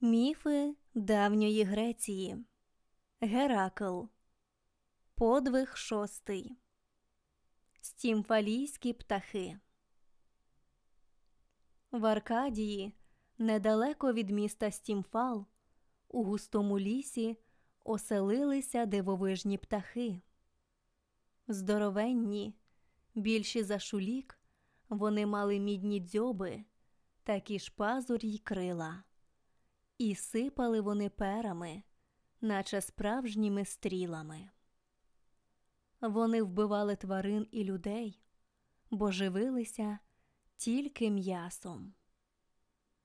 Міфи давньої Греції. Геракл. Подвиг шостий. Стімфалійські птахи. В Аркадії, недалеко від міста Стімфал, у густому лісі оселилися дивовижні птахи. Здоровенні, більші за шулік, вони мали мідні дзьоби, такі ж пазурі й крила. І сипали вони перами, наче справжніми стрілами. Вони вбивали тварин і людей, бо живилися тільки м'ясом.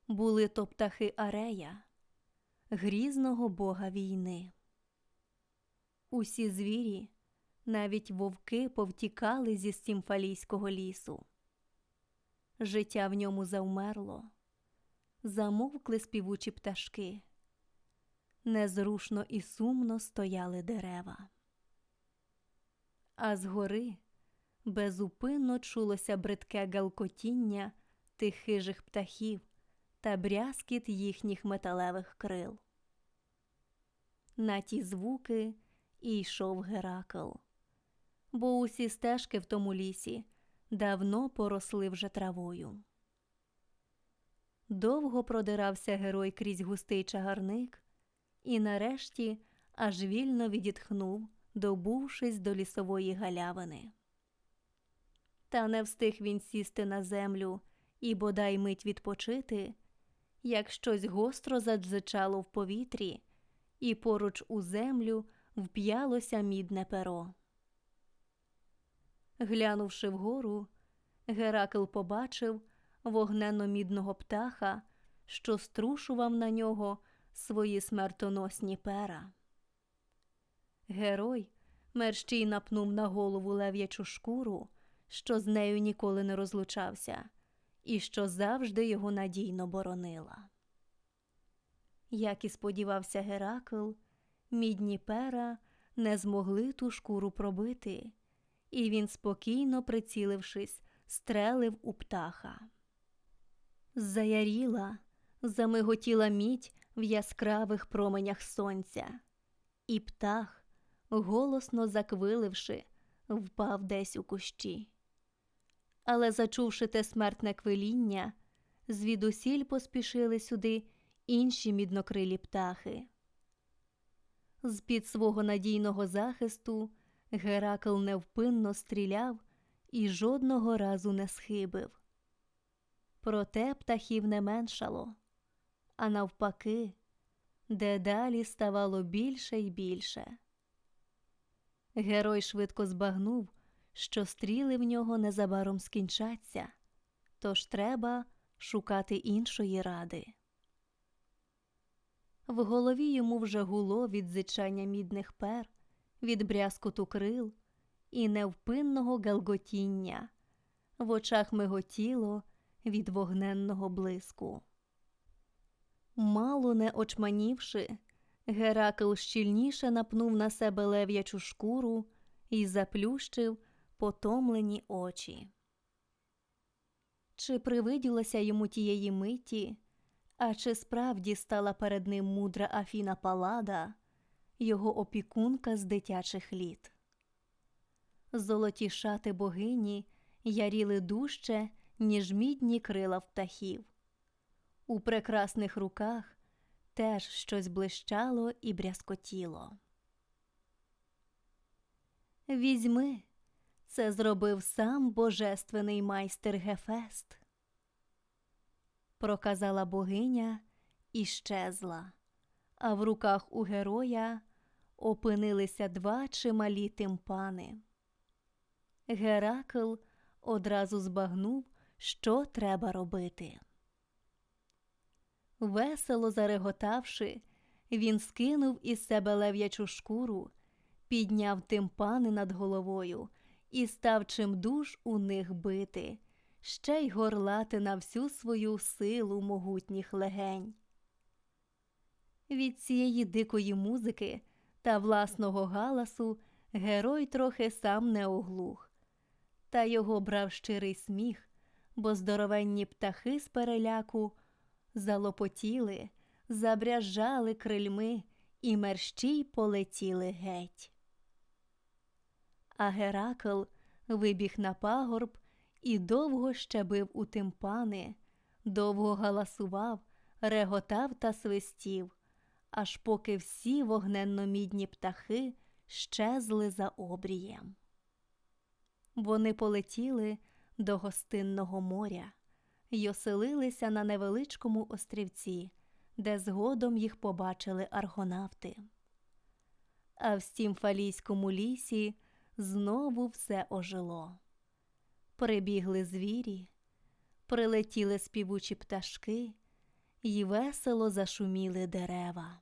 Були то птахи Арея, грізного бога війни. Усі звірі, навіть вовки, повтікали зі стімфалійського лісу. Життя в ньому завмерло замовкли співучі пташки. Незрушно і сумно стояли дерева. А згори безупинно чулося бридке галкотіння тих хижих птахів та брязкіт їхніх металевих крил. На ті звуки і йшов Геракл, бо усі стежки в тому лісі давно поросли вже травою. Довго продирався герой крізь густий чагарник, і нарешті аж вільно відітхнув, добувшись до лісової галявини. Та не встиг він сісти на землю і бодай мить відпочити, як щось гостро задзичало в повітрі, і поруч у землю вп'ялося мідне перо. Глянувши вгору, Геракл побачив вогненно-мідного птаха, що струшував на нього свої смертоносні пера. Герой мерщій напнув на голову лев'ячу шкуру, що з нею ніколи не розлучався, і що завжди його надійно боронила. Як і сподівався Геракл, мідні пера не змогли ту шкуру пробити, і він, спокійно прицілившись, стрелив у птаха. Заяріла, замиготіла мідь в яскравих променях сонця, і птах, голосно заквиливши, впав десь у кущі. Але, зачувши те смертне квиління, звідусіль поспішили сюди інші міднокрилі птахи. З під свого надійного захисту Геракл невпинно стріляв і жодного разу не схибив. Проте птахів не меншало, а навпаки, дедалі ставало більше й більше. Герой швидко збагнув, що стріли в нього незабаром скінчаться, тож треба шукати іншої ради. В голові йому вже гуло від зичання мідних пер, від брязкоту крил і невпинного галготіння, в очах миготіло від вогненного блиску. Мало не очманівши, Геракл щільніше напнув на себе лев'ячу шкуру і заплющив потомлені очі. Чи привиділося йому тієї миті, а чи справді стала перед ним мудра Афіна Палада, його опікунка з дитячих літ? Золоті шати богині яріли дужче, ніж мідні крила птахів. У прекрасних руках теж щось блищало і брязкотіло. Візьми, це зробив сам божественний майстер Гефест. Проказала богиня і щезла, а в руках у героя опинилися два чималі тимпани. Геракл одразу збагнув, що треба робити. Весело зареготавши, він скинув із себе лев'ячу шкуру, підняв тимпани над головою і став чимдуж у них бити, ще й горлати на всю свою силу могутніх легень. Від цієї дикої музики та власного галасу герой трохи сам не оглух, та його брав щирий сміх, бо здоровенні птахи з переляку залопотіли, забряжали крильми і мерщій полетіли геть. А Геракл вибіг на пагорб і довго щебив у тимпани, довго галасував, реготав та свистів, аж поки всі вогненно-мідні птахи щезли за обрієм. Вони полетіли до гостинного моря й оселилися на невеличкому острівці, де згодом їх побачили аргонавти. А в стімфалійському лісі знову все ожило. Прибігли звірі, прилетіли співучі пташки й весело зашуміли дерева.